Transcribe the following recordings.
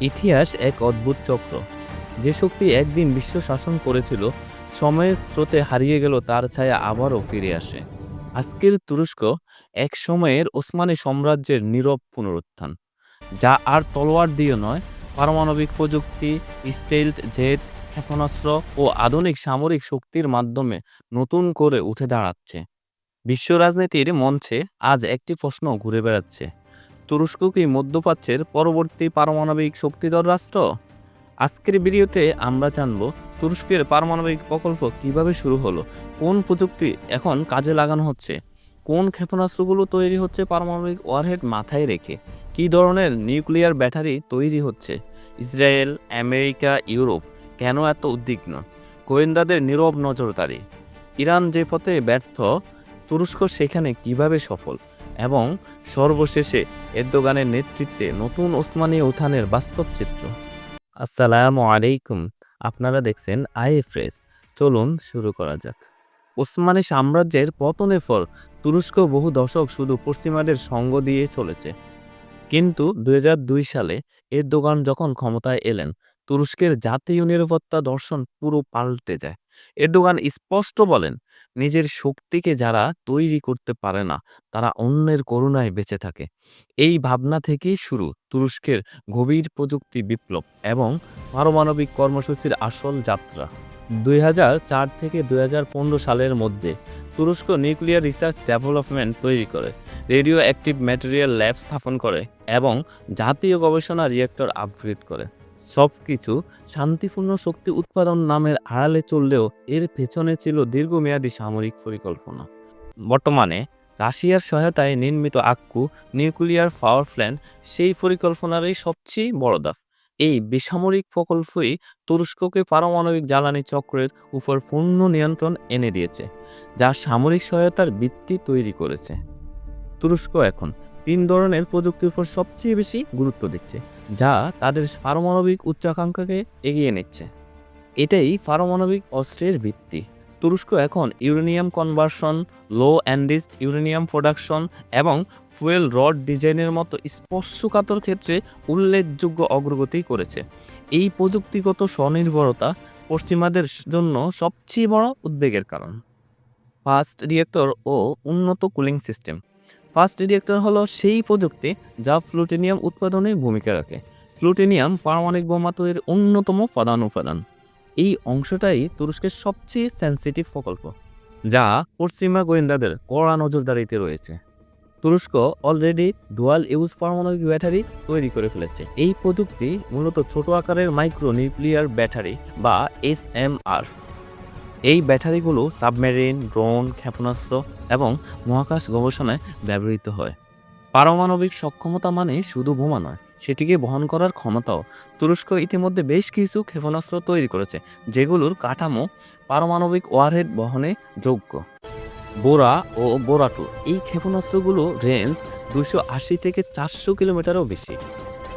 ইতিহাস এক অদ্ভুত চক্র। যে শক্তি একদিন বিশ্ব শাসন করেছিল, সময়ের স্রোতে হারিয়ে গেল, তার ছায়া আবারও ফিরে আসে। আজকের তুরস্ক এক সময়ের ওসমানী সাম্রাজ্যের নীরব পুনরুত্থান, যা আর তলোয়ার দিয়ে নয়, পারমাণবিক প্রযুক্তি, স্টেলথ, জেট, ক্ষেপণাস্ত্র ও আধুনিক সামরিক শক্তির মাধ্যমে নতুন করে উঠে দাঁড়াচ্ছে। বিশ্ব রাজনীতির মঞ্চে আজ একটি প্রশ্ন ঘুরে বেড়াচ্ছে। তুরস্ক কি মধ্যপ্রাচ্যের পরবর্তী পারমাণবিক শক্তিধর রাষ্ট্র? আজকের ভিডিওতে আমরা জানব তুরস্কের পারমাণবিক প্রকল্প কীভাবে শুরু হলো, কোন প্রযুক্তি এখন কাজে লাগানো হচ্ছে, কোন ক্ষেপণাস্ত্রগুলো তৈরি হচ্ছে পারমাণবিক ওয়ারহেড মাথায় রেখে, কী ধরনের নিউক্লিয়ার ব্যাটারি তৈরি হচ্ছে, ইসরায়েল, আমেরিকা, ইউরোপ কেন এত উদ্বিগ্ন, গোয়েন্দাদের নীরব নজরদারি, ইরান যে পথে ব্যর্থ, তুরস্ক সেখানে কীভাবে সফল এবং সর্বশেষে এরদোগানের নেতৃত্বে নতুন ওসমানী উত্থানের বাস্তব চিত্র। আসসালামু আলাইকুম, আপনারা দেখছেন আইএফএস। চলুন শুরু করা যাক। ওসমানী সাম্রাজ্যের পতনের পর তুরস্ক বহু দশক শুধু পশ্চিমাদের সঙ্গ দিয়ে চলেছে। কিন্তু দুই হাজার দুই সালে এরদোগান যখন ক্ষমতায় এলেন তুরস্কের জাতীয় নিরাপত্তা দর্শন পুরো পাল্টে যায়। এরদোগান স্পষ্ট বলেন, নিজের শক্তিকে যারা তৈরি করতে পারে না, তারা অন্যের করুণায় বেঁচে থাকে। এই ভাবনা থেকেই শুরু তুরস্কের গভীর প্রযুক্তি বিপ্লব এবং পারমাণবিক কর্মসূচির আসল যাত্রা। দুই থেকে দুই হাজার পনেরো সালের মধ্যে তুরস্ক নিউক্লিয়ার রিসার্চ ডেভেলপমেন্ট তৈরি করে রেডিও অ্যাক্টিভ ম্যাটেরিয়াল ল্যাব স্থাপন করে এবং জাতীয় গবেষণা রিয়েক্টর আপগ্রেড করে। সব কিছু শান্তিপূর্ণ শক্তি উৎপাদন নামের আড়ালে চললেও এর পেছনে ছিল দীর্ঘমেয়াদী সামরিক পরিকল্পনা। বর্তমানে রাশিয়ার সহায়তায় নির্মিত আক্কু নিউক্লিয়ার পাওয়ার প্ল্যান্ট সেই পরিকল্পনারই সবচেয়ে বড় ধাপ এই বেসামরিক প্রকল্পই তুরস্ককে পারমাণবিক জ্বালানি চক্রের উপর পূর্ণ নিয়ন্ত্রণ এনে দিয়েছে, যা সামরিক সহায়তার ভিত্তি তৈরি করেছে। তুরস্ক এখন তিন ধরনের প্রযুক্তির উপর সবচেয়ে বেশি গুরুত্ব দিচ্ছে, যা তাদের পারমাণবিক উচ্চাকাঙ্ক্ষাকে এগিয়ে নিচ্ছে। এটাই পারমাণবিক অস্ত্রের ভিত্তি। তুরস্ক এখন uranium conversion low enriched uranium production এবং ফুয়েল রড ডিজাইনের মতো স্পর্শকাতর ক্ষেত্রে উল্লেখযোগ্য অগ্রগতি করেছে। এই প্রযুক্তিগত স্বনির্ভরতা পশ্চিমাদের জন্য সবচেয়ে বড় উদ্বেগের কারণ। ফাস্ট রিয়েক্টর ও উন্নত কুলিং সিস্টেম। ফাস্ট রিয়েক্টর হলো সেই প্রযুক্তি যা প্লুটোনিয়াম উৎপাদনে ভূমিকা রাখে। প্লুটোনিয়াম পারমাণবিক বোমা তৈরির অন্যতম প্রধান উপাদান। এই অংশটাই তুরস্কের সবচেয়ে সেন্সিটিভ প্রকল্প, যা পশ্চিমা গোয়েন্দাদের কড়া নজরদারিতে রয়েছে। তুরস্ক অলরেডি ডুয়াল ইউজ পারমাণবিক ব্যাটারি তৈরি করে ফেলেছে। এই প্রযুক্তি মূলত ছোট আকারের মাইক্রো নিউক্লিয়ার ব্যাটারি বা এসএমআর এই ব্যাটারিগুলো সাবমেরিন, ড্রোন, ক্ষেপণাস্ত্র এবং মহাকাশ গবেষণায় ব্যবহৃত হয়। পারমাণবিক সক্ষমতা মানে শুধু বোমা নয়, সেটিকে বহন করার ক্ষমতাও। তুরস্ক ইতিমধ্যে বেশ কিছু ক্ষেপণাস্ত্র তৈরি করেছে, যেগুলোর কাঠামো পারমাণবিক ওয়ারহেড বহনে যোগ্য। বোরা ও বোরাটু, এই ক্ষেপণাস্ত্রগুলো রেঞ্জ দুশো আশি থেকে চারশো কিলোমিটারও বেশি।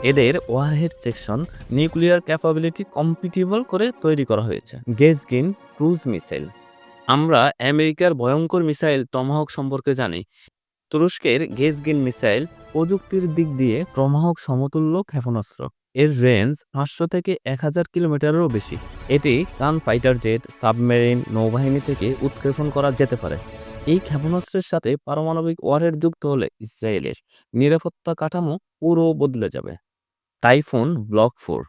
এদের warhead section nuclear capability compatible করে তৈরি করা হয়েছে। Gezgin cruise missile. আমরা আমেরিকার ভয়ঙ্কর মিসাইল টমাহক সম্পর্কে জানি। তুরস্কের গেজগিন মিসাইল প্রযুক্তির দিক দিয়ে টমাহক সমতুল্য ক্ষেপণাস্ত্র। এর রেঞ্জ পাঁচশো থেকে এক হাজার কিলোমিটারেরও বেশি। এটি কান ফাইটার জেট, সাবমেরিন নৌবাহিনী থেকে উৎক্ষেপণ করা যেতে পারে। এই ক্ষেপণাস্ত্রের সাথে পারমাণবিক ওয়ারহেড যুক্ত হলে ইসরায়েলের নিরাপত্তা কাঠামো পুরো বদলে যাবে। Typhoon block four.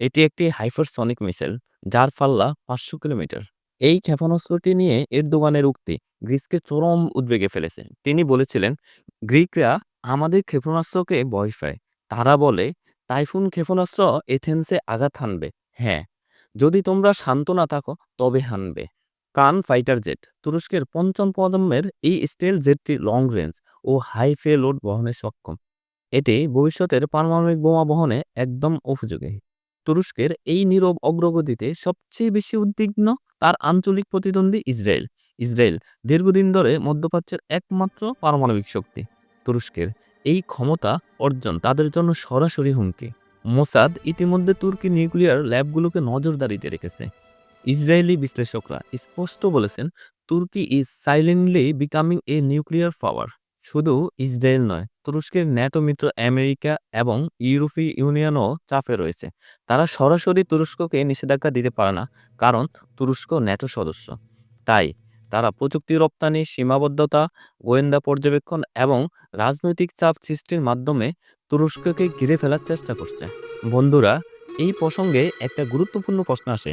এটি একটি হাইপারসনিক মিসাইল, যার পাল্লা পাঁচশো কিলোমিটার। এই ক্ষেপণাস্ত্রটি নিয়ে এরদোগানের উক্তি গ্রিসকে চরম উদ্বেগে ফেলেছে। তিনি বলেছিলেন, গ্রিকরা আমাদের ক্ষেপণাস্ত্রকে ভয় পায়। তারা বলে, টাইফুন ক্ষেপণাস্ত্র এথেন্সে আঘাত হানবে। হ্যাঁ যদি তোমরা শান্ত না থাকো, তবে হানবে। কান ফাইটার জেট, তুরস্কের পঞ্চম প্রজন্মের এই স্টেল জেটটি লং রেঞ্জ ও হাই ফে লোড বহনে সক্ষম। এটি ভবিষ্যতের পারমাণবিক বোমা বহনে একদম উপযোগী। তুরস্কের এই নীরব অগ্রগতিতে সবচেয়ে বেশি উদ্বিগ্ন তার আঞ্চলিক প্রতিদ্বন্দ্বী ইসরায়েল। ইসরায়েল দীর্ঘদিন ধরে মধ্যপ্রাচ্যের একমাত্র পারমাণবিক শক্তি। তুরস্কের এই ক্ষমতা অর্জন তাদের জন্য সরাসরি হুমকি। মোসাদ ইতিমধ্যে তুর্কি নিউক্লিয়ার ল্যাবগুলোকে নজরদারিতে রেখেছে। ইসরায়েলি বিশ্লেষকরা স্পষ্ট বলেছেন, Turkey is silently becoming a nuclear power শুধু ইসরায়েল নয়, তুরস্কের ন্যাটো মিত্র আমেরিকা এবং ইউরোপীয় ইউনিয়নও চাপে রয়েছে। তারা সরাসরি তুরস্ককে নিষেধাজ্ঞা দিতে পারে না, কারণ তুরস্ক ন্যাটো সদস্য। তাই তারা প্রযুক্তি রপ্তানি, সীমাবদ্ধতা, গোয়েন্দা পর্যবেক্ষণ এবং রাজনৈতিক চাপ সৃষ্টির মাধ্যমে তুরস্ককে ঘিরে ফেলার চেষ্টা করছে। বন্ধুরা, এই প্রসঙ্গে একটা গুরুত্বপূর্ণ প্রশ্ন আসে।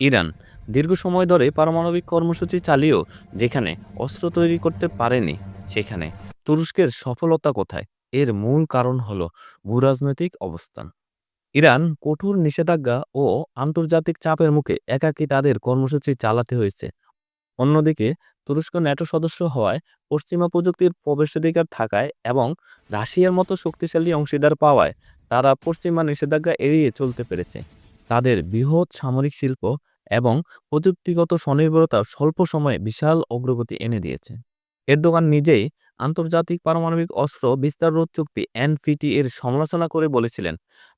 ইরান দীর্ঘ সময় ধরে পারমাণবিক কর্মসূচি চালিয়েও যেখানে অস্ত্র তৈরি করতে পারেনি সেখানে। তুরস্কের সফলতা কোথায়? এর মূল কারণ হল ভূরাজনৈতিক অবস্থান। ইরান কঠোর নিষেধাজ্ঞা ও আন্তর্জাতিক চাপের মুখে একাকী তাদের কর্মসূচি চালাতে হয়েছে। অন্যদিকে, তুরস্ক ন্যাটো সদস্য হওয়ায় পশ্চিমা প্রযুক্তির প্রবেশাধিকার থাকায় এবং রাশিয়ার মতো শক্তিশালী অংশীদার পাওয়ায় তারা পশ্চিমা নিষেধাজ্ঞা এড়িয়ে চলতে পেরেছে। তাদের বৃহৎ সামরিক শিল্প এবং প্রযুক্তিগত স্বনির্ভরতা স্বল্প সময়ে বিশাল অগ্রগতি এনে দিয়েছে। এরদোগান নিজেই আন্তর্জাতিক পারমাণবিক অস্ত্র বিস্তার রোধ চুক্তি এনপিটি এর সমালোচনা করে বলেছিলেন,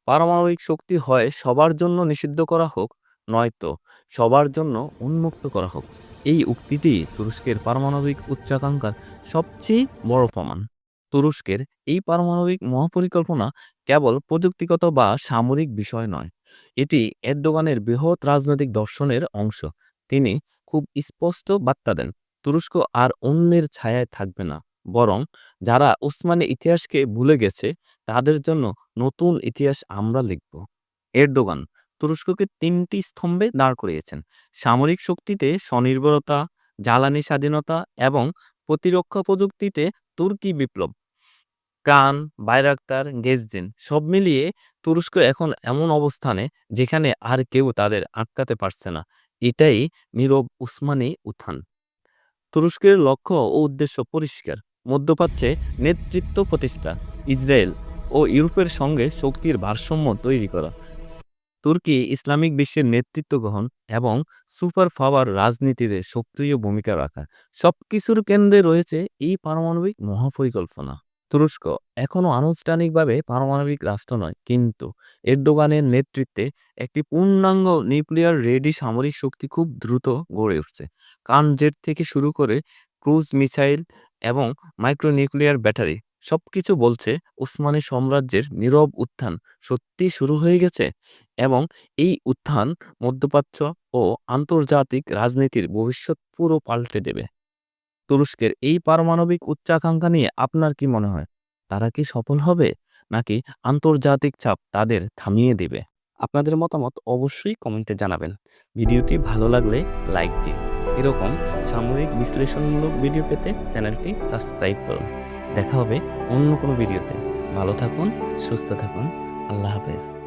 পারমাণবিক শক্তি হয় সবার জন্য নিষিদ্ধ করা হোক নয়তো সবার জন্য উন্মুক্ত করা হোক। এই উক্তিটি তুরস্কের পারমাণবিক উচ্চাকাঙ্ক্ষার সবচেয়ে বড় প্রমাণ। তুরস্কের এই পারমাণবিক মহাপরিকল্পনা কেবল প্রযুক্তিগত বা সামরিক বিষয় নয়, এটি এরদোগানের বৃহৎ রাজনৈতিক দর্শনের অংশ। তিনি খুব স্পষ্ট বার্তা দেন তুরস্ক আর অন্যের ছায়ায় থাকবে না। বরং যারা উসমানী ইতিহাসকে ভুলে গেছে, তাদের জন্য নতুন ইতিহাস আমরা লিখব। এরদোগান তুরস্ককে তিনটি স্তম্ভে দাঁড় করিয়েছেন। সামরিক শক্তিতে স্বনির্ভরতা, জ্বালানি স্বাধীনতা এবং প্রতিরক্ষা প্রযুক্তিতে তুর্কি বিপ্লব, কান, বাইরাক্তার, গেজদিন সব মিলিয়ে তুরস্ক এখন এমন অবস্থানে যেখানে আর কেউ তাদের আটকাতে পারছে না। এটাই নীরব উসমানী উত্থান। তুরস্কের লক্ষ্য ও উদ্দেশ্য পরিষ্কার। মধ্যপ্রাচ্যে নেতৃত্ব প্রতিষ্ঠা, ইসরায়েল ও ইউরোপের সঙ্গে শক্তির ভারসাম্য তৈরি করা। তুর্কি ইসলামিক বিশ্বের নেতৃত্ব গ্রহণ এবং সুপার পাওয়ার রাজনীতিতে সক্রিয় ভূমিকা রাখা। সব কিছুর কেন্দ্রে রয়েছে এই পারমাণবিক মহাপরিকল্পনা। তুরস্ক এখনও আনুষ্ঠানিকভাবে পারমাণবিক রাষ্ট্র নয়, কিন্তু এরদোগানের নেতৃত্বে একটি পূর্ণাঙ্গ নিউক্লিয়ার রেডি সামরিক শক্তি খুব দ্রুত গড়ে উঠছে। কানজেট থেকে শুরু করে ক্রুজ মিসাইল এবং মাইক্রো নিউক্লিয়ার ব্যাটারি সব কিছু বলছে উসমানী সাম্রাজ্যের নীরব উত্থান সত্যি শুরু হয়ে গেছে এবং এই উত্থান মধ্যপ্রাচ্য ও আন্তর্জাতিক রাজনীতির ভবিষ্যৎ পুরো পাল্টে দেবে। তুরস্কের এই পারমাণবিক উচ্চাকাঙ্ক্ষা নিয়ে আপনার কি মনে হয়? তারা কি সফল হবে? নাকি আন্তর্জাতিক চাপ তাদের থামিয়ে দেবে? আপনাদের মতামত অবশ্যই কমেন্টে জানাবেন। ভিডিওটি ভালো লাগলে লাইক দিন। এরকম সামরিক বিশ্লেষণমূলক ভিডিও পেতে চ্যানেলটি সাবস্ক্রাইব করুন। দেখা হবে অন্য কোনো ভিডিওতে। ভালো থাকুন, সুস্থ থাকুন। আল্লাহ হাফেজ।